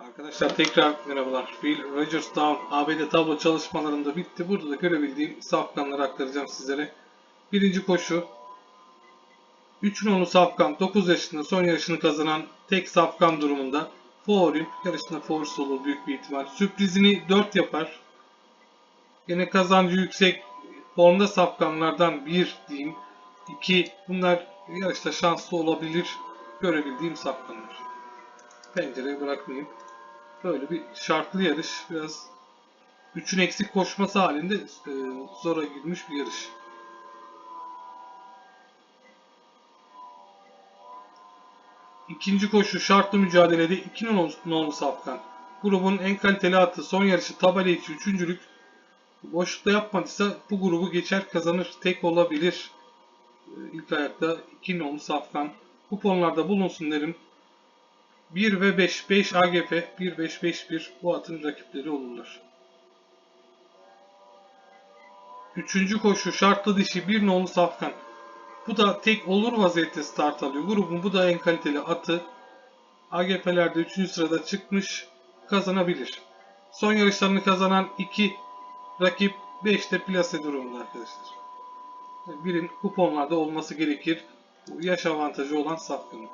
Arkadaşlar tekrar merhabalar. Will Rogers Down ABD tablo çalışmalarında bitti. Burada da görebildiğim safkanları aktaracağım sizlere. Birinci koşu. 3 nolu safkan 9 yaşında son yarışını kazanan tek safkan durumunda. Favori. Yarışında favorisi olur büyük bir ihtimal. Sürprizini 4 yapar. Yine kazancı yüksek formda safkanlardan 1 diyeyim. 2. Bunlar yarışta şanslı olabilir. Görebildiğim safkanlar. Pencereye bırakmayayım. Böyle bir şartlı yarış. Biraz üçün eksik koşması halinde e, zora girmiş bir yarış. İkinci koşu şartlı mücadelede 2 nolu, safkan. Grubun en kaliteli atı son yarışı tabela içi üçüncülük. Boşlukta yapmadıysa bu grubu geçer kazanır. Tek olabilir. E, İlk ayakta 2 nolu safkan. Kuponlarda bulunsun derim. 1 ve 5, 5 AGF, 1 5 5 1 bu atın rakipleri olurlar. Üçüncü koşu şartlı dişi bir nolu safkan. Bu da tek olur vaziyette start alıyor. Grubun bu da en kaliteli atı. AGF'lerde 3. sırada çıkmış kazanabilir. Son yarışlarını kazanan 2 rakip 5'te plase durumunda arkadaşlar. Birin kuponlarda olması gerekir. Yaş avantajı olan safkanın.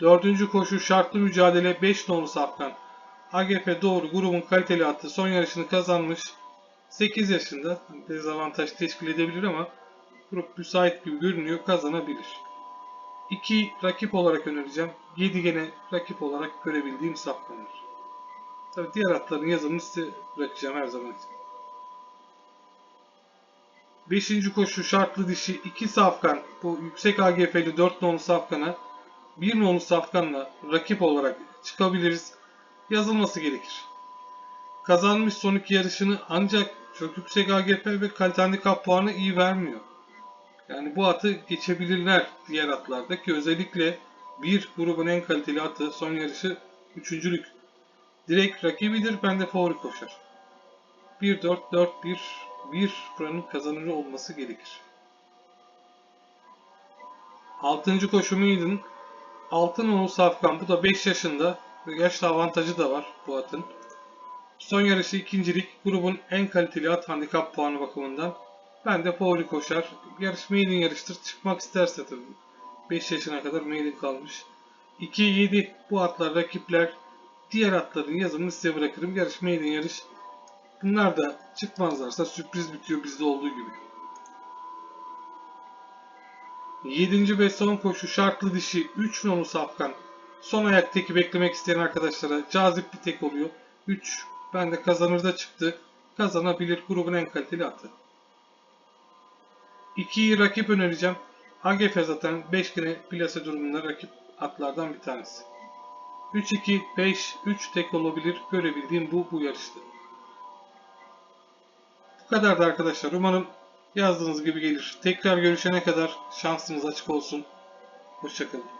Dördüncü koşu şartlı mücadele 5 nolu safkan. AGF doğru grubun kaliteli atı son yarışını kazanmış. 8 yaşında dezavantaj teşkil edebilir ama grup müsait gibi görünüyor kazanabilir. 2 rakip olarak önereceğim. 7 gene rakip olarak görebildiğim safkanlar. Tabi diğer atların yazımını size bırakacağım her zaman için. 5. koşu şartlı dişi 2 safkan. Bu yüksek AGF'li 4 nolu safkana bir nolu safkanla rakip olarak çıkabiliriz. Yazılması gerekir. Kazanmış son iki yarışını ancak çok yüksek AGP ve kalite handikap puanı iyi vermiyor. Yani bu atı geçebilirler diğer atlarda ki özellikle bir grubun en kaliteli atı son yarışı üçüncülük. Direkt rakibidir ben de favori koşar. 1-4-4-1 1 buranın kazanıcı olması gerekir. 6. koşu Maiden Altın Oğuz Safkan bu da 5 yaşında. Yaşlı avantajı da var bu atın. Son yarışı ikincilik. Grubun en kaliteli at handikap puanı bakımından. Ben de favori koşar. Yarış maiden yarıştır. Çıkmak isterse tabii. 5 yaşına kadar maiden kalmış. 2-7 bu atlar rakipler. Diğer atların yazımını size bırakırım. Yarış maiden yarış. Bunlar da çıkmazlarsa sürpriz bitiyor bizde olduğu gibi. 7. ve son koşu şartlı dişi 3 nolu safkan. Son ayak teki beklemek isteyen arkadaşlara cazip bir tek oluyor. 3 bende kazanır da çıktı. Kazanabilir grubun en kaliteli atı. 2'yi rakip önereceğim. AGF zaten 5 güne plase durumunda rakip atlardan bir tanesi. 3-2, 5, 3 tek olabilir. Görebildiğim bu bu yarıştı. Bu kadardı arkadaşlar. Umarım yazdığınız gibi gelir. Tekrar görüşene kadar şansınız açık olsun. Hoşçakalın.